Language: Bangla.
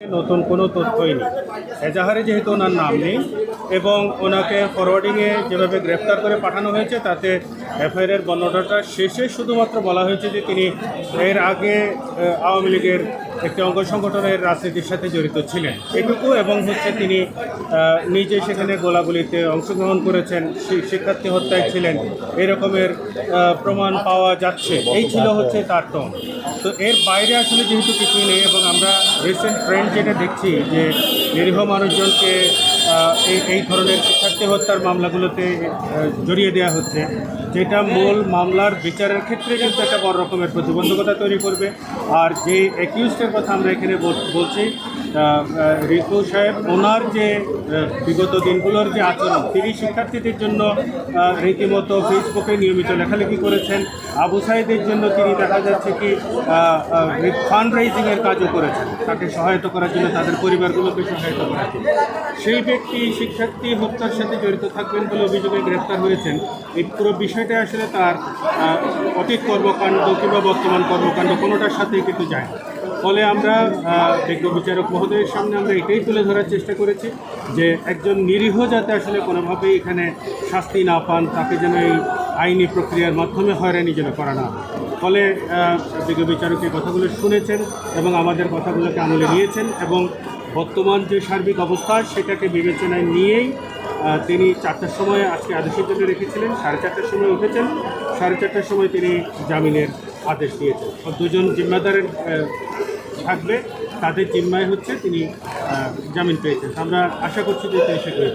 নতুন কোনো তথ্যই নেই। এজাহারে যেহেতু ওনার নাম নেই এবং ওনাকে ফরওয়ার্ডিংয়ে যেভাবে গ্রেপ্তার করে পাঠানো হয়েছে, তাতে এফআইআর বর্ণনাটা শেষে শুধুমাত্র বলা হয়েছে যে তিনি এর আগে আওয়ামী লীগের একটি অঙ্গ সংগঠনের রাজনীতির সাথে জড়িত ছিলেন। এটুকু এবং হচ্ছে তিনি নিজে সেখানে গোলাগুলিতে অংশগ্রহণ করেছেন শিক্ষার্থী হত্যায় ছিলেন, এরকমের প্রমাণ পাওয়া যাচ্ছে। এই ছিল হচ্ছে তার টোন তো এর বাইরে আসলে যেহেতু কিছুই নেই এবং আমরা রিসেন্ট ট্রেন্ড যেটা দেখছি যে নিরীহ মানুষজনকে এই এই ধরনের শিক্ষার্থী হত্যার মামলাগুলোতে জড়িয়ে দেওয়া হচ্ছে। যেটা মূল মামলার বিচারের ক্ষেত্রে কিন্তু একটা বড় রকমের প্রতিবন্ধকতা তৈরি করবে। আর যে অ্যাকিউজডের কথা আমরা এখানে বল- বলছি আহ, সাহেব ওনার যে বিগত দিনগুলোর যে আচরণ তিনি শিক্ষার্থীদের জন্য রীতিমতো ফেসবুকে নিয়মিত লেখালেখি করেছেন। আবু সাইদের জন্য তিনি দেখা যাচ্ছে কি ফান্ড রাইজিংয়ের কাজও করেছেন। তাকে সহায়তা করার জন্য তাদের পরিবারগুলোকে সহায়তা করার জন্য। সেই ব্যক্তি শিক্ষার্থী হত্যার সাথে জড়িত থাকবেন বলে অভিযোগে গ্রেপ্তার হয়েছেন। এই পুরো বিষয়টা আসলে তার অতীত কর্মকাণ্ড কিংবা বর্তমান কর্মকাণ্ড কোনোটার সাথেই কিন্তু যায় না। ফলে আমরা বিজ্ঞ বিচারক মহোদয়ের সামনে আমরা এটাই তুলে ধরার চেষ্টা করেছি যে একজন নিরীহ যাতে আসলে কোনোভাবেই এখানে শাস্তি না পান, তাকে যেন এই আইনি প্রক্রিয়ার মাধ্যমে হয়রানি যেন করা না ফলে বিজ্ঞ বিচারক এই কথাগুলো শুনেছেন এবং আমাদের কথাগুলোকে আমলে নিয়েছেন এবং বর্তমান যে সার্বিক অবস্থা সেটাকে বিবেচনায় নিয়েই তিনি চারটার সময় আজকে আদেশের জন্য রেখেছিলেন, সাড়ে চারটার সময় উঠেছেন, সাড়ে চারটার সময় তিনি জামিনের আদেশ দিয়েছেন। দুজন জিম্মাদারের থাকবে তাদের জিম্মায় হচ্ছে তিনি জামিন পেয়েছেন। আমরা আশা করছি যে তিনি সেগুলো